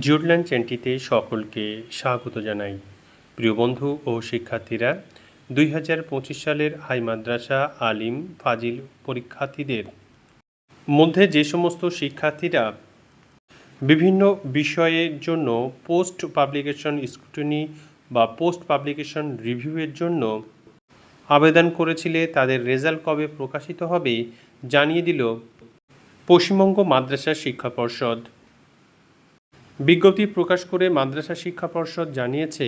Jutland চ্যানেলটিতে সকলকে স্বাগত জানাই। প্রিয় বন্ধু ও শিক্ষার্থীরা, দুই হাজার পঁচিশ সালের হাই মাদ্রাসা আলিম ফাজিল পরীক্ষার্থীদের মধ্যে যে সমস্ত শিক্ষার্থীরা বিভিন্ন বিষয়ের জন্য পোস্ট পাবলিকেশন স্ক্রুটিনি বা পোস্ট পাবলিকেশন রিভিউয়ের জন্য আবেদন করেছিলে, তাদের রেজাল্ট কবে প্রকাশিত হবে জানিয়ে দিল পশ্চিমবঙ্গ মাদ্রাসা শিক্ষা পর্ষদ। বিজ্ঞপ্তি প্রকাশ করে মাদ্রাসা শিক্ষা পর্ষদ জানিয়েছে,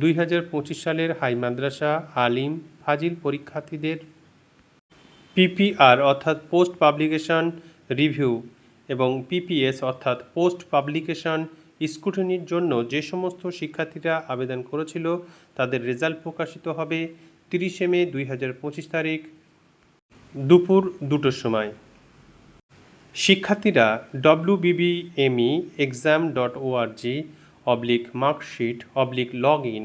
দুই হাজার পঁচিশ সালের হাই মাদ্রাসা আলিম ফাজিল পরীক্ষার্থীদের পিপিআর অর্থাৎ পোস্ট পাবলিকেশন রিভিউ এবং পিপিএস অর্থাৎ পোস্ট পাবলিকেশন স্কুটনির জন্য যে সমস্ত শিক্ষার্থীরা আবেদন করেছিল, তাদের রেজাল্ট প্রকাশিত হবে তিরিশে মে দুই হাজার পঁচিশ তারিখ দুপুর দুটোর সময়। শিক্ষার্থীরা W BBME exam dot ORG oblique marksheet oblique log in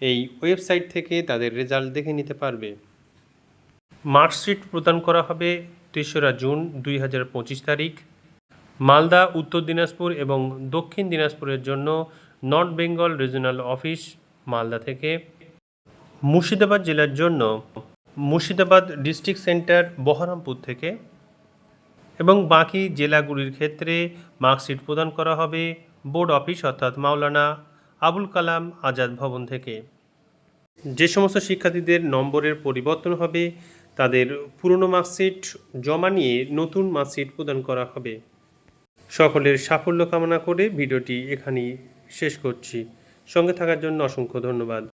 এই ওয়েবসাইট থেকে তাদের রেজাল্ট দেখে নিতে পারবে। মার্কশিট প্রদান করা হবে তেসরা জুন দুই হাজার পঁচিশ তারিখ। মালদা, উত্তর দিনাজপুর এবং দক্ষিণ দিনাজপুরের জন্য North Bengal regional office Malda থেকে। মুর্শিদাবাদ জেলার জন্য মুর্শিদাবাদ ডিস্ট্রিক্ট সেন্টার বহরমপুর থেকে। এবং বাকি জেলাগুলির ক্ষেত্রে মার্কশিট প্রদান করা হবে বোর্ড অফিস অর্থাৎ মাওলানা আবুল কালাম আজাদ ভবন থেকে। যে সমস্ত শিক্ষার্থীদের নম্বরের পরিবর্তন হবে, তাদের পুরনো মার্কশিট জমা নিয়ে নতুন মার্কশিট প্রদান করা হবে। সকলের সাফল্য কামনা করে ভিডিওটি এখানেই শেষ করছি। সঙ্গে থাকার জন্য অসংখ্য ধন্যবাদ।